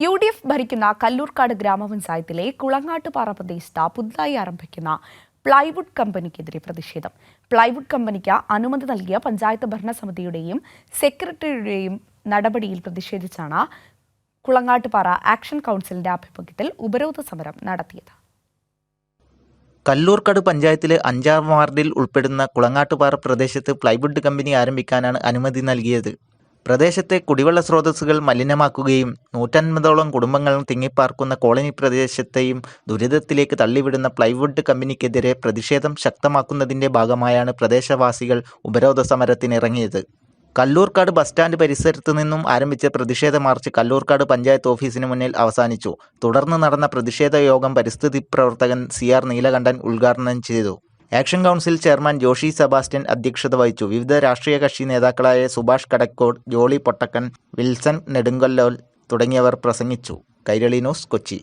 U D F ഭരിക്കുന്ന കല്ലൂർക്കാട് ഗ്രാമപഞ്ചായത്തിലെ കുളങ്ങാട്ടുപാറ പ്രദേശത്ത് പുതുതായി ആരംഭിക്കുന്ന പ്ലൈവുഡ് കമ്പനിക്കെതിരെ പ്രതിഷേധം. പ്ലൈവുഡ് കമ്പനിക്ക് അനുമതി നൽകിയ പഞ്ചായത്ത് ഭരണസമിതിയുടെയും സെക്രട്ടറിയുടെയും നടപടിയിൽ പ്രതിഷേധിച്ചാണ് കുളങ്ങാട്ടുപാറ ആക്ഷൻ കൗൺസിലിന്റെ ആഭിമുഖ്യത്തിൽ ഉപരോധ സമരം നടത്തിയത്. കല്ലൂർക്കാട് പഞ്ചായത്തിലെ അഞ്ചാം വാർഡിൽ ഉൾപ്പെടുന്ന കുളങ്ങാട്ടുപാറ പ്രദേശത്ത് പ്ലൈവുഡ് കമ്പനി ആരംഭിക്കാനാണ് അനുമതി നൽകിയത്. പ്രദേശത്തെ കുടിവെള്ള സ്രോതസ്സുകൾ മലിനമാക്കുകയും നൂറ്റൻപതോളം കുടുംബങ്ങൾ തിങ്ങിപ്പാർക്കുന്ന കോളനി പ്രദേശത്തെയും ദുരിതത്തിലേക്ക് തള്ളിവിടുന്ന പ്ലൈവുഡ് കമ്പനിക്കെതിരെ പ്രതിഷേധം ശക്തമാക്കുന്നതിന്റെ ഭാഗമായാണ് പ്രദേശവാസികൾ ഉപരോധ സമരത്തിനിറങ്ങിയത്. കല്ലൂർക്കാട് ബസ് സ്റ്റാൻഡ് പരിസരത്ത് നിന്നും ആരംഭിച്ച പ്രതിഷേധ മാർച്ച് കല്ലൂർക്കാട് പഞ്ചായത്ത് ഓഫീസിന് മുന്നിൽ അവസാനിച്ചു. തുടർന്ന് നടന്ന പ്രതിഷേധ യോഗം പരിസ്ഥിതി പ്രവർത്തകൻ സി ആർ നീലകണ്ഠൻ ഉദ്ഘാടനം ചെയ്തു. Action council chairman Joshi Sebastian അധ്യക്ഷത വഹിച്ചു. വിവിധ രാഷ്ട്രീയ കക്ഷി നേതാക്കളായ സുഭാഷ് കടക്കോട് ജോളി പൊട്ടക്കൻ വിൽസൺ നെടുങ്കൊല്ലോൽ തുടങ്ങിയവർ പ്രസംഗിച്ചു. കൈരളി ന്യൂസ് കൊച്ചി.